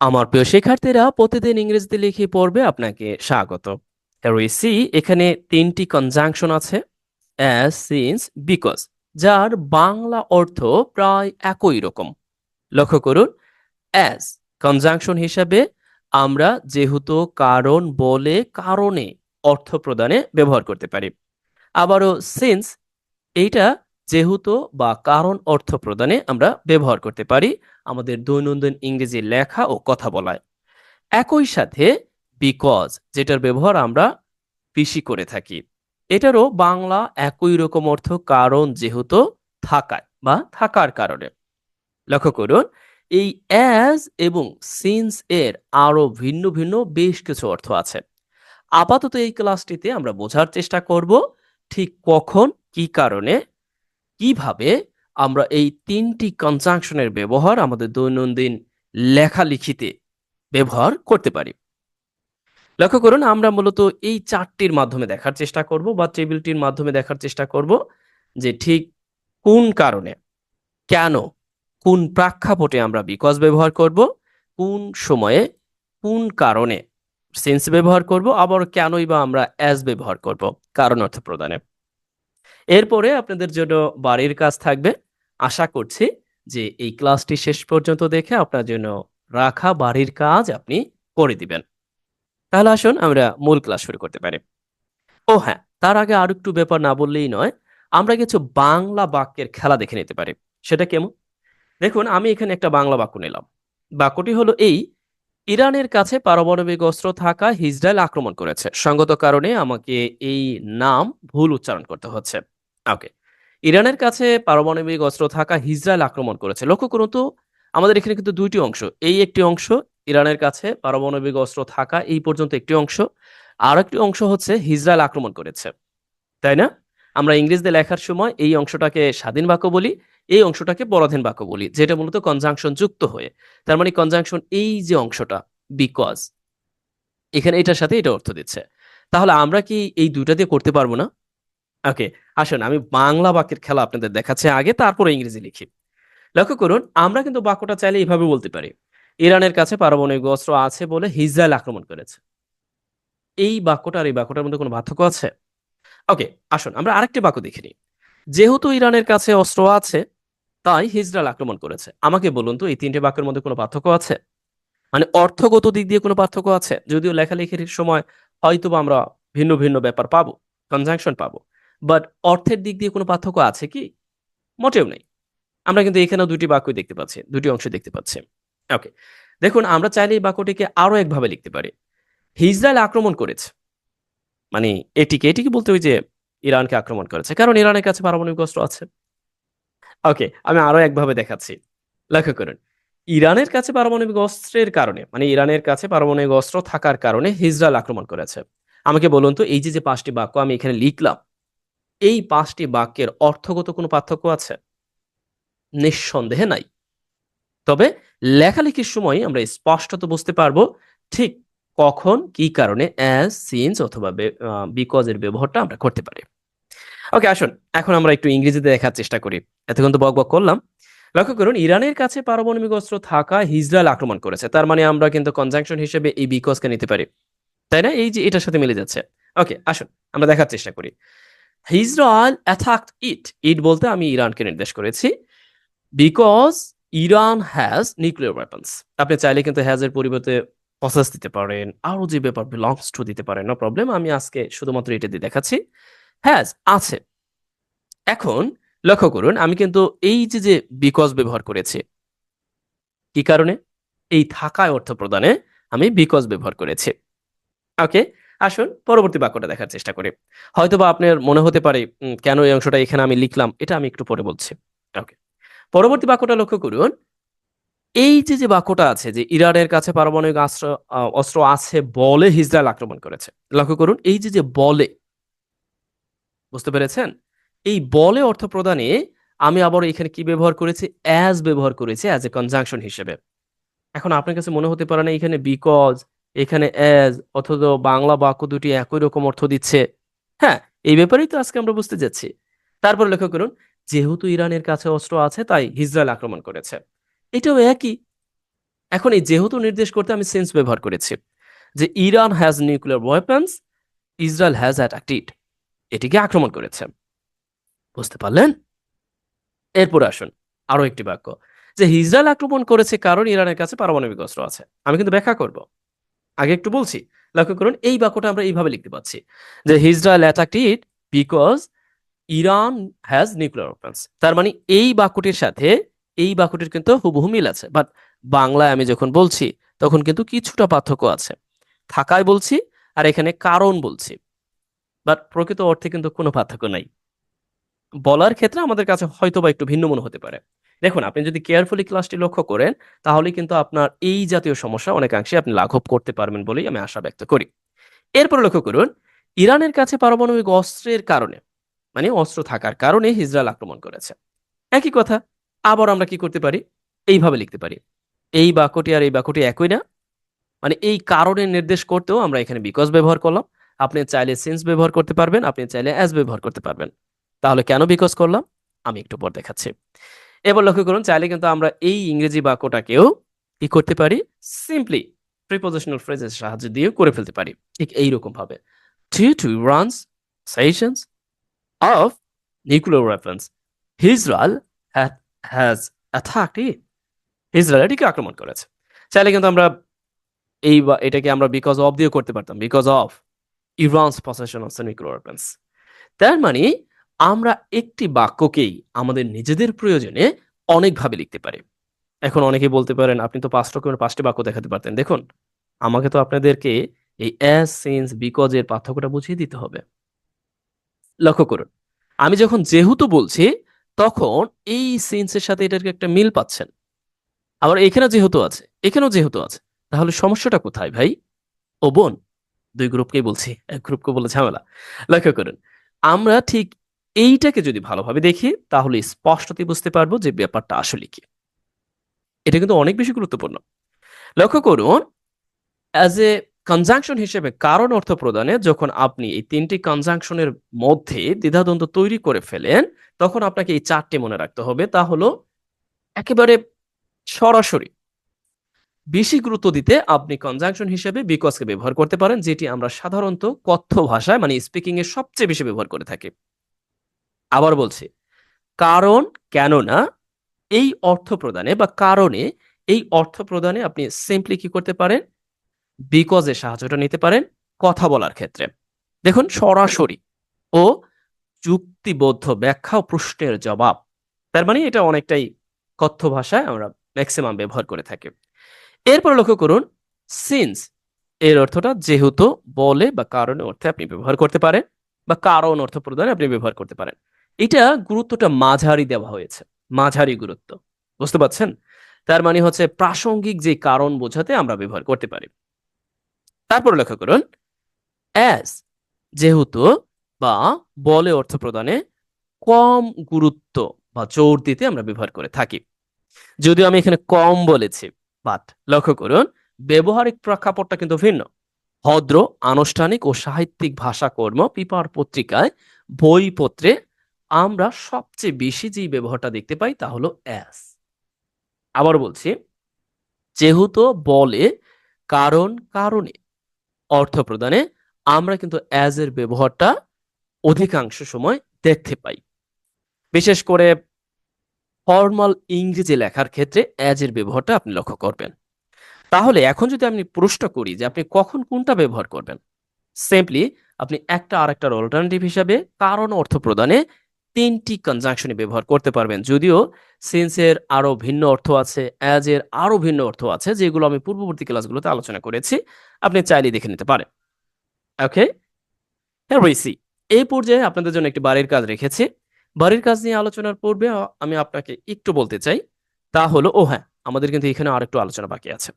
আমার প্রিয় শিক্ষার্থীরা প্রতিদিন ইংরেজিতে লিখে পড়বে আপনাকে স্বাগত। সি এখানে তিনটি কনজাংশন আছে অ্যাজ সিন্স বিকজ যার বাংলা অর্থ প্রায় একই রকম। লক্ষ্য করুন অ্যাজ কনজাংশন হিসাবে আমরা যেহেতু কারণ বলে কারণে অর্থ প্রদানে ব্যবহার করতে পারি। আবারও সিন্স এইটা যেহেতু বা কারণ অর্থ প্রদানে আমরা ব্যবহার করতে পারি আমাদের দৈনন্দিন ইংরেজি লেখা ও কথা বলায়। একই সাথে বিকজ যেটার ব্যবহার আমরা বেশি করে থাকি, এটারও বাংলা একই রকম অর্থ কারণ যেহেতু থাকায় বা থাকার কারণে। লক্ষ্য করুন, এই অ্যাজ এবং সিন্স এর আরও ভিন্ন ভিন্ন বেশ কিছু অর্থ আছে। আপাতত এই ক্লাসটিতে আমরা বোঝার চেষ্টা করব, ঠিক কখন, কি কারণে কীভাবে আমরা এই তিনটি কনজাংশনের ব্যবহার আমাদের দৈনন্দিন লেখালেখিতে ব্যবহার করতে পারি? লক্ষ্য করুন, আমরা মূলত এই চারটির মাধ্যমে দেখার চেষ্টা করব বা টেবিলটির মাধ্যমে দেখার চেষ্টা করব যে ঠিক কোন কারণে, কেন, কোন প্রেক্ষাপটে আমরা বিকজ ব্যবহার করব, কোন সময়ে কোন কারণে, সেন্স ব্যবহার করব, আবার কেনই বা আমরা অ্যাজ ব্যবহার করব, কারণ অর্থ প্রদানে এরপরে আপনাদের জন্য বাড়ির কাজ থাকবে। আশা করছি যে এই ক্লাসটি শেষ পর্যন্ত দেখে আপনার জন্য রাখা বাড়ির কাজ আপনি করে দিবেন। তাহলে আসুন আমরা মূল ক্লাস শুরু করতে পারি। ও হ্যাঁ তার আগে আর একটু ব্যাপার না বললেই নয়, আমরা কিছু বাংলা বাক্যের খেলা দেখে নিতে পারি। সেটা কেমন? দেখুন, আমি এখানে একটা বাংলা বাক্য নিলাম। বাক্যটি হলো এই ইরানের কাছে পারমাণবিক অস্ত্র থাকা ইসরায়েল আক্রমণ করেছে। সঙ্গত কারণে আমাকে এই নাম ভুল উচ্চারণ করতে হচ্ছে। ওকে। ইরানের কাছে পারমাণবিক অস্ত্র থাকা ইসরায়েল আক্রমণ করেছে। লক্ষ্য করুন তো, আমাদের এখানে কিন্তু দুইটি অংশ। এই একটি অংশ ইরানের কাছে পারমাণবিক অস্ত্র থাকা এই পর্যন্ত একটি অংশ। আর একটি অংশ হচ্ছে ইসরায়েল আক্রমণ করেছে। তাই না? আমরা ইংরেজিতে লেখার সময় এই অংশটাকে স্বাধীন বাক্য বলি, এই অংশটাকে পরাধীন বাক্য বলি, যেটা মূলত কনজাংশন যুক্ত হয়ে। তার মানে কনজাংশন এই যে অংশটা বিকজ এখানে এটার সাথে এটা অর্থ দিচ্ছে। তাহলে আমরা কি এই দুইটা দিয়ে করতে পারব না? ওকে আসুন, আমি বাংলা বাক্যের খেলা আপনাদের দেখাচ্ছি আগে, তারপরে ইংরেজি লিখি। লক্ষ্য করুন, আমরা কিন্তু বাক্যটা চাইলে এইভাবে বলতে পারি। ইরানের কাছে পারমাণবিক অস্ত্র আছে বলে হিজরায়েল আক্রমণ করেছে। এই বাক্যটা আর এই বাক্যটার মধ্যে কোনো পার্থক্য আছে? ওকে আসুন, আমরা আরেকটি বাক্য দেখে নিই। যেহেতু ইরানের কাছে অস্ত্র আছে, তাই হিজরাল আক্রমণ করেছে। আমাকে বলুন তো, এই তিনটে বাক্যের মধ্যে কোনো পার্থক্য আছে? মানে অর্থগত দিক দিয়ে কোনো পার্থক্য আছে? যদিও লেখালেখির সময় হয়তো আমরা ভিন্ন ভিন্ন ব্যাপার পাবো কনজাংশন পাবো। বাট অর্থের দিক দিয়ে কোনো পার্থক্য আছে কি? মোটেও নেই। আমরা কিন্তু এখানেও দুটি বাক্যই দেখতে পাচ্ছি, দুটি অংশ দেখতে পাচ্ছি। ওকে দেখুন, আমরা চাইলে এই বাক্যটিকে আরও একভাবে লিখতে পারি। হিজরায়েল আক্রমণ করেছে। মানে এটিকে এটিকে বলতে ওই যে ইরানকে আক্রমণ করেছে। কারণ ইরানের কাছে পারমাণবিক অস্ত্র আছে। ওকে আমি আরও একভাবে দেখাচ্ছি। লক্ষ্য করুন। ইরানের কাছে পারমাণবিক অস্ত্রের কারণে মানে ইরানের কাছে পারমাণবিক অস্ত্র থাকার কারণে হিজরায়েল আক্রমণ করেছে। আমাকে বলুন তো, এই যে যে পাঁচটি বাক্য আমি এখানে লিখলাম, এই পাঁচটি বাক্যের অর্থগত কোনো পার্থক্য আছে? নিঃসন্দেহে নাই। তবে লেখালেখির সময় আমরা স্পষ্টত বুঝতে পারব, ঠিক কখন, কি কারণে অ্যাজ সিন্স অথবা বিকজ এর ব্যবহারটা আমরা করতে পারি। ওকে আসুন, এখন আমরা একটু ইংরেজিতে দেখার চেষ্টা করি। এতক্ষণ তো বক বক করলাম। লক্ষ্য করুন, ইরানের কাছে পারমাণবিক অস্ত্র থাকা হিজরায়েল আক্রমণ করেছে। তার মানে আমরা কিন্তু কনজাংশন হিসেবে এই বিকজকে নিতে পারি। তাই না? এই যে এটার সাথে মিলে যাচ্ছে। ওকে আসুন, আমরা দেখার চেষ্টা করি। হিজরায়েল অ্যাথাক ইট ইট বলতে আমি ইরানকে নির্দেশ করেছি। Because Iran has nuclear weapons আপনি চাইলে কিন্তু হ্যাজ এর পরিবর্তে প্রসেস দিতে পারেন। আরও যে ব্যাপার বিলংস টু দিতে পারেন নো প্রবলেম আমি আজকে শুধুমাত্র এটা দিয়ে দেখাচ্ছি। হ্যাজ আছে। এখন লক্ষ্য করুন, আমি কিন্তু এই যে যে বিকজ ব্যবহার করেছি, কি কারণে? এই থাকায় অর্থ প্রদানে আমি বিকজ ব্যবহার করেছি। ওকে, আসুন পরবর্তী বাক্যটা দেখার চেষ্টা করি। হয়তোবা আপনার মনে হতে পারে কেন এই অংশটা এখানে আমি লিখলাম, এটা আমি একটু পরে বলছি। ওকে, পরবর্তী বাক্যটা লক্ষ্য করুন, এই যে যে বাক্যটা আছে যে, ইরানের কাছে পারমাণবিক অস্ত্র অস্ত্র আছে বলে হিজরায়েল আক্রমণ করেছে, লক্ষ্য করুন, এই যে যে বলে, বুঝতে পেরেছেন? এই বলে অর্থ প্রদানে আমি আবার এখানে কি ব্যবহার করেছি? অ্যাজ ব্যবহার করেছি অ্যাজ এ কনজাংশন হিসেবে। এখন আপনার কাছে মনে হতে পারে না এখানে বিকজ এখানে অ্যাজ অথচ বাংলা বাক্য দুটি একই রকম অর্থ দিচ্ছে। হ্যাঁ এই ব্যাপারেই তো আজকে আমরা বুঝতে যাচ্ছি। তারপর লক্ষ্য করুন, যেহেতু ইরানের কাছে অস্ত্র আছে, তাই ইসরায়েল আক্রমণ করেছে। এটাও একই। এখন এই যেহেতু নির্দেশ করতে আমি সেন্স ব্যবহার করেছি, যে Iran has nuclear weapons Israel has attacked এটিকে আক্রমণ করেছে। বুঝতে পারলেন? এরপর আসুন আরও একটি বাক্য। যে ইসরায়েল আক্রমণ করেছে কারণ ইরানের কাছে পারমাণবিক অস্ত্র আছে। আমি কিন্তু ব্যাখ্যা করব। আগে একটু বলছি, লক্ষ্য করুন, এই বাক্যটা আমরা এইভাবে লিখতে পাচ্ছি। যে Israel attacked because Iran has nuclear weapons তার মানে এই বাক্যটির সাথে এই বাক্যটির কিন্তু হুবহু মিল আছে। বাট বাংলায় আমি যখন বলছি, তখন কিন্তু কিছুটা পার্থক্য আছে। থাকায় বলছি, আর এখানে কারণ বলছি। বাট প্রকৃত অর্থে কিন্তু কোনো পার্থক্য নাই। বলার ক্ষেত্রে আমাদের কাছে হয়তো বা একটু ভিন্ন মনে হতে পারে। দেখুন, আপনি যদি কেয়ারফুলি ক্লাসটি লক্ষ্য করেন, তাহলে কিন্তু আপনার এই জাতীয় সমস্যা অনেকাংশে আপনি লাঘব করতে পারবেন বলেই আমি আশা ব্যক্ত করি। এরপর লক্ষ্য করুন, ইরানের কাছে পারমাণবিক অস্ত্রের কারণে মানে অস্ত্র থাকার কারণে ইসরায়েল আক্রমণ করেছে। একই কথা, আবার আমরা কি করতে পারি? এইভাবে লিখতে পারি। এই বাক্যটি আর এই বাক্যটি একই না। মানে এই কারণে নির্দেশ করতেও আমরা এখানে বিকজ ব্যবহার করলাম। আপনি চাইলে সিন্স ব্যবহার করতে পারবেন, আপনি চাইলে অ্যাজ ব্যবহার করতে পারবেন। তাহলে কেন বিকজ করলাম? আমি একটু পর দেখাচ্ছি। এবার লক্ষ্য করুন চাইলে কিন্তু আমরা এই ইংরেজি বাক্যটাকেও কি করতে পারি? সিম্পলি প্রিপোজিশনাল ফ্রেজের সাহায্য দিয়ে করে ফেলতে পারি। ঠিক এইরকম ভাবে Iran's sessions of nuclear weapons, Israel had, has attacked it. Israel এটিকে আক্রমণ করেছে। চাইলে কিন্তু আমরা এই বা- এটাকে আমরা বিকজ অফ দিয়ে করতে পারতাম। Because of Iran's possession of nuclear weapons তার মানে আমরা একটি বাক্যকেই আমাদের নিজেদের প্রয়োজনে অনেকভাবে লিখতে পারি। এখন অনেকেই বলতে পারেন, আপনি তো পাঁচ রকমের পাঁচটি বাক্য দেখাতে পারতেন। দেখুন, আমাকে তো আপনাদেরকে এই অ্যাজ সিন্স বিকজ এর পার্থক্যটা বুঝিয়ে দিতে হবে। লক্ষ্য করুন, আমি যখন যেহেতু বলছি, তখন এই সিন্সের সাথে এটার একটা মিল পাচ্ছেন। আবার এখানে যেহেতু আছে, এখানেও যেহেতু আছে, তাহলে সমস্যাটা কোথায় ভাই? ও বোন, দুই গ্রুপকেই বলছি, এক গ্রুপকে বলে ঝামেলা। লক্ষ্য করুন, আমরা ঠিক এইটাকে যদি ভালোভাবে দেখি, তাহলে স্পষ্টতই বুঝতে পারব যে ব্যাপারটা আসলে কি। এটা কিন্তু অনেক বেশি গুরুত্বপূর্ণ। লক্ষ্য করুন অ্যাজ এ কনজাংশন হিসেবে কারণ অর্থ প্রদানে যখন আপনি এই তিনটি কনজাংশনের মধ্যে দ্বিধাদ্বন্দ্ব তৈরি করে ফেলেন, তখন আপনাকে এই চারটি মনে রাখতে হবে। তা হলো, একেবারে সরাসরি বেশি গুরুত্ব দিতে আপনি কনজাংশন হিসেবে বিকজকে ব্যবহার করতে পারেন, যেটি আমরা সাধারণত কথ্য ভাষায় মানে স্পিকিং এ সবচেয়ে বেশি ব্যবহার করে থাকি। আবার বলছি, কারণ কেননা এই অর্থ প্রদানে বা কারণে এই অর্থ প্রদানে আপনি সিম্পলি কি করতে পারেন? বিকজের সাহায্যটা নিতে পারেন কথা বলার ক্ষেত্রে। দেখুন, সরাসরি ও যুক্তিবদ্ধ ব্যাখ্যা ও প্রশ্নের জবাব, তার মানে এটা অনেকটাই কথ্য ভাষায় আমরা ম্যাক্সিমাম ব্যবহার করে থাকি। এরপর লক্ষ্য করুন সিন্স এর অর্থটা যেহেতু বলে বা কারণে অর্থে আপনি ব্যবহার করতে পারেন বা কারণ অর্থ প্রদানে আপনি ব্যবহার করতে পারেন। এটা গুরুত্বটা মাঝারি দেওয়া হয়েছে, মাঝারি গুরুত্ব। বুঝতে পারছেন? তার মানে হচ্ছে প্রাসঙ্গিক যে কারণ বোঝাতে আমরা ব্যবহার করতে পারি। তারপর লক্ষ্য করুন অ্যাজ যেহেতু বা বলে অর্থ প্রদানে কম গুরুত্ব বা জোর দিতে আমরা ব্যবহার করে থাকি। যদিও আমি এখানে কম বলেছি বাট লক্ষ্য করুন, ব্যবহারিক প্রেক্ষাপটটা কিন্তু ভিন্ন। ভদ্র, আনুষ্ঠানিক ও সাহিত্যিক ভাষাকর্ম, পিপার পত্রিকায় বইপত্রে আমরা সবচেয়ে বেশি যেই ব্যবহারটা দেখতে পাই তা হলো অ্যাস। আবার বলছি, যেহেতু বলে কারণ কারণে, অর্থ প্রদানে আমরা কিন্তু অ্যাজ এর ব্যবহারটা অধিকাংশ সময় দেখতে পাই। বিশেষ করে ফর্মাল ইংরেজি লেখার ক্ষেত্রে অ্যাজ এর ব্যবহারটা আপনি লক্ষ্য করবেন। তাহলে এখন যদি আমি প্রশ্ন করি যে আপনি কখন কোনটা ব্যবহার করবেন সিম্পলি আপনি একটা আর একটার অল্টারনেটিভ হিসাবে কারণ অর্থ প্রদানে তিনটি কনজাংশনে ব্যবহার করতে পারবেন। যদিও সিন্সের আরও ভিন্ন অর্থ আছে অ্যাজ এর আরও ভিন্ন অর্থ আছে, যেগুলো আমি পূর্ববর্তী ক্লাসগুলোতে আলোচনা করেছি, আপনি চাইলে দেখে নিতে পারেন। ওকে হ্যাঁ সি এই পর্যায়ে আপনাদের জন্য একটি বাড়ির কাজ রেখেছি। বাড়ির কাজ নিয়ে আলোচনার পূর্বে আমি আপনাকে একটু বলতে চাই, তা হলো, ও হ্যাঁ আমাদের কিন্তু এখানে আরেকটু আলোচনা বাকি আছে?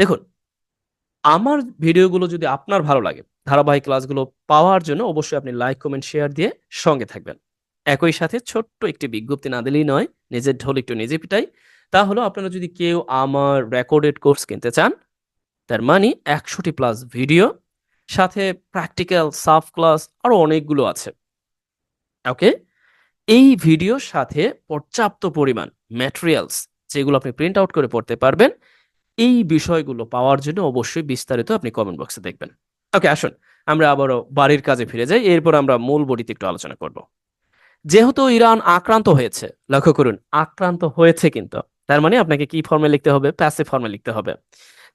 দেখুন, আমার ভিডিওগুলো যদি আপনার ভালো লাগে ধারাবাহিক ক্লাসগুলো পাওয়ার জন্য অবশ্যই আপনি লাইক কমেন্ট শেয়ার দিয়ে সঙ্গে থাকবেন। একই সাথে ছোট্ট একটি বিজ্ঞপ্তি না দিলেই নয়, নিজের ঢোল একটু নিজে পিটাই। তা হলো আপনারা যদি কেউ আমার রেকর্ডেড কোর্স কিনতে চান, তার মানে একশোটি প্লাস ভিডিও সাথে প্র্যাকটিক্যাল সাফ ক্লাস আরও অনেকগুলো আছে। ওকে এই ভিডিওর সাথে পর্যাপ্ত পরিমাণ ম্যাটেরিয়ালস যেগুলো আপনি প্রিন্ট আউট করে পড়তে পারবেন, এই বিষয়গুলো পাওয়ার জন্য অবশ্যই বিস্তারিত আপনি কমেন্ট বক্সে দেখবেন। ওকে আসুন। আমরা আবারও বাড়ির কাজে ফিরে যাই। এরপর আমরা মূল বডিতে একটু আলোচনা করব। যেহেতু ইরান আক্রান্ত হয়েছে, লক্ষ্য করুন, আক্রান্ত হয়েছে কিন্তু। তার মানে আপনাকে কি ফর্মে লিখতে হবে? প্যাসিভ ফর্মে লিখতে হবে।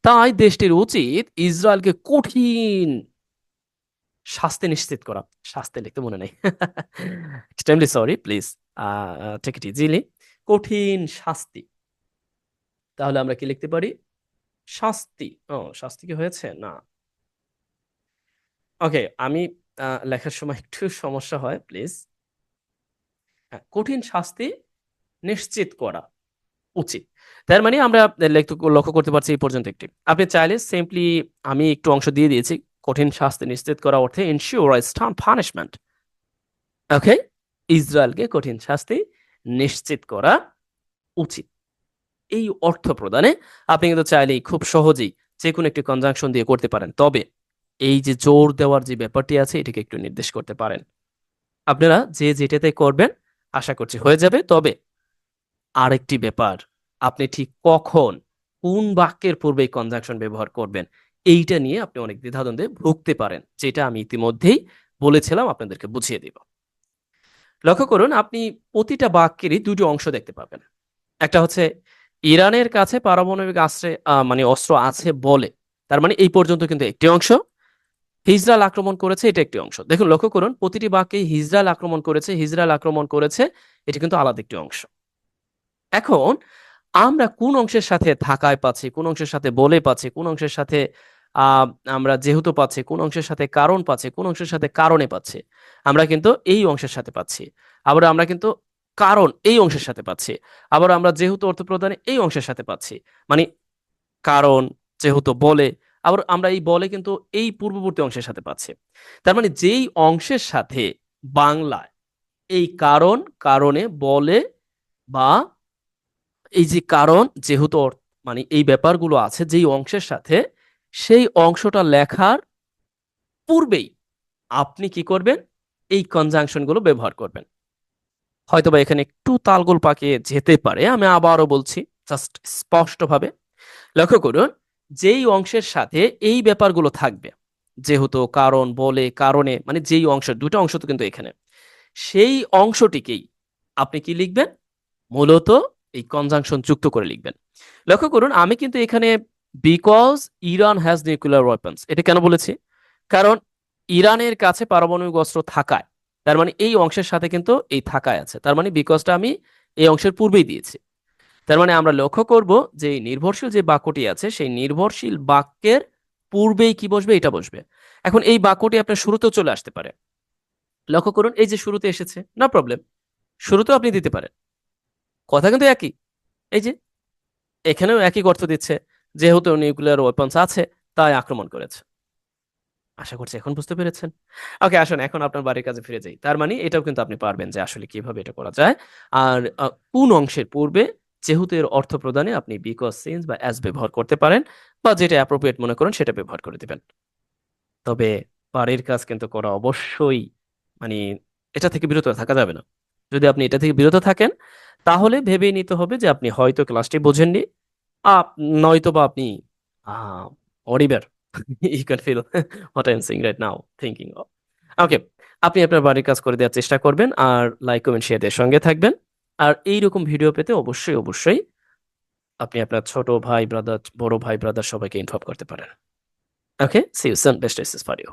তাই দেশটির উচিত ইসরায়েলকে কঠিন শাস্তি নিশ্চিত করা। শাস্তি লিখতে মনে নেই। Extremely sorry please take easily কঠিন শাস্তি। তাহলে আমরা কি লিখতে পারি? শাস্তি। ও, শাস্তি কি হয়েছে? না। ওকে আমি লেখার সময় একটু সমস্যা হয় প্লিজ কঠিন শাস্তি নিশ্চিত করা উচিত। তার মানে আমরা লক্ষ্য করতে পারছি এই পর্যন্ত একটি। আপনি চাইলে সিম্পলি আমি একটু অংশ দিয়ে দিয়েছি, কঠিন শাস্তি নিশ্চিত করা অর্থে ইনশিওর স্টান পানিশমেন্ট ওকে ইসরায়েলকে কঠিন শাস্তি নিশ্চিত করা উচিত। এই অর্থ প্রদানে আপনি কিন্তু চাইলেই খুব সহজেই যে কোনো একটি কনজাংশন দিয়ে করতে পারেন। তবে এই যে জোর দেওয়ার যে ব্যাপারটি আছে এটাকে একটু নির্দেশ করতে পারেন। আপনারা যে যেটাতে করবেন আশা করছি হয়ে যাবে। তবে আরেকটি ব্যাপার আপনি ঠিক কখন কোন বাক্যের পূর্বে এই কনজাংশন ব্যবহার করবেন এইটা নিয়ে আপনি অনেক দ্বিধাদ্বন্দ্বে ভুগতে পারেন যেটা আমি ইতিমধ্যেই বলেছিলাম আপনাদেরকে বুঝিয়ে দিব। লক্ষ্য করুন আপনি প্রতিটা বাক্যেরই দুটি অংশ দেখতে পাবেন। একটা হচ্ছে ইরানের কাছে পারমাণবিক আশ্রে আহ, মানে অস্ত্র আছে বলে তার মানে এই পর্যন্ত কিন্তু একটি অংশ। হিজরাল আক্রমণ করেছে, এটা একটি অংশ। দেখুন, লক্ষ্য করুন, প্রতিটি বাক্যে হিজরাল আক্রমণ করেছে, হিজরাল আক্রমণ করেছে, এটি কিন্তু আলাদা একটি অংশ। এখন, আমরা কোন অংশের সাথে থাকায় পাচ্ছি, কোন অংশের সাথে বলে পাচ্ছি, কোন অংশের সাথে আমরা যেহেতু পাচ্ছি, কোন অংশের সাথে কারণ পাচ্ছি, কোন অংশের সাথে কারণে পাচ্ছি, আমরা কিন্তু এই অংশের সাথে পাচ্ছি। আবার আমরা কিন্তু কারণ এই অংশের সাথে পাচ্ছি। আবার আমরা যেহেতু অর্থ প্রদানে এই অংশের সাথে পাচ্ছি মানে কারণ, যেহেতু বলে আবার আমরা এই বলে কিন্তু এই পূর্ববর্তী অংশের সাথে পাচ্ছি। তার মানে যেই অংশের সাথে বাংলায় এই কারণ, কারণে বলে বা এই যে কারণ যেহেতু মানে এই ব্যাপারগুলো আছে, যেই অংশের সাথে সেই অংশটা লেখার পূর্বেই আপনি কি করবেন? এই কনজাংশনগুলো ব্যবহার করবেন। হয়তোবা এখানে একটু তালগোল পাকিয়ে যেতে পারে, আমি আবারও বলছি জাস্ট স্পষ্টভাবে। লক্ষ্য করুন যেই অংশের সাথে এই ব্যাপারগুলো থাকবে, যেহেতু কারণ, বলে, কারণে মানে যেই অংশ, দুটো অংশ তো কিন্তু এখানে। সেই অংশটিকেই আপনি কি লিখবেন? মূলত এই কনজাংশন যুক্ত করে লিখবেন। লক্ষ্য করুন, আমি কিন্তু এখানে because Iran has nuclear weapons এটা কেন বলেছি? কারণ ইরানের কাছে পারমাণবিক অস্ত্র থাকায়, তার মানে এই অংশের সাথে কিন্তু এই থাকায় আছে, তার মানে বিকজটা আমি এই অংশের পূর্বেই দিয়েছি। তার মানে আমরা লক্ষ্য করব যে নির্ভরশীল যে বাক্যটি আছে, সেই নির্ভরশীল বাক্যের পূর্বেই কি বসবে, এটা বসবে। এখন এই বাক্যটি আপনার শুরুতেও চলে আসতে পারে। লক্ষ্য করুন, এই যে শুরুতে এসেছে, না প্রবলেম। শুরুতেও আপনি দিতে পারেন। কথা কিন্তু একই। এই যে, এখানেও একই অর্থ দিচ্ছে। যেহেতু নিউক্লিয়ার ওয়েপন্স আছে, তাই আক্রমণ করেছে। আশা করছি এখন বুঝতে পেরেছেন। ওকে, আসুন, এখন আপনার বাড়ির কাছে ফিরে যাই। তার মানে এটাও কিন্তু আপনি পারবেন যে আসলে কীভাবে এটা করা যায়। আর কোন অংশের পূর্বে যেহেতু এর অর্থ প্রদানে আপনি বিকজ সিন্স বা অ্যাজ ব্যবহার করতে পারেন বা যেটা অ্যাপ্রোপ্রিয়েট মনে করেন সেটা ব্যবহার করে দিবেন। তবে বাড়ির কাজ কিন্তু করা অবশ্যই মানে এটা থেকে বিরত থাকা যাবে না। যদি আপনি এটা থেকে বিরত থাকেন, তাহলে ভেবেই নিতে হবে যে আপনি হয়তো ক্লাসটি বোঝেননি। আপ, নয়তো বা আপনি অরিবার। You can feel what I am sing right now thinking okay আপনি আপনার বাড়ির কাজ করে দেওয়ার চেষ্টা করবেন আর লাইক কমেন্ট শেয়ার দিয়ে সঙ্গে থাকবেন। আর এইরকম ভিডিও পেতে অবশ্যই অবশ্যই আপনি আপনার ছোট ভাই ব্রাদার বড় ভাই ব্রাদার সবাইকে ইনফর্ম করতে পারেন। Okay see you soon best for you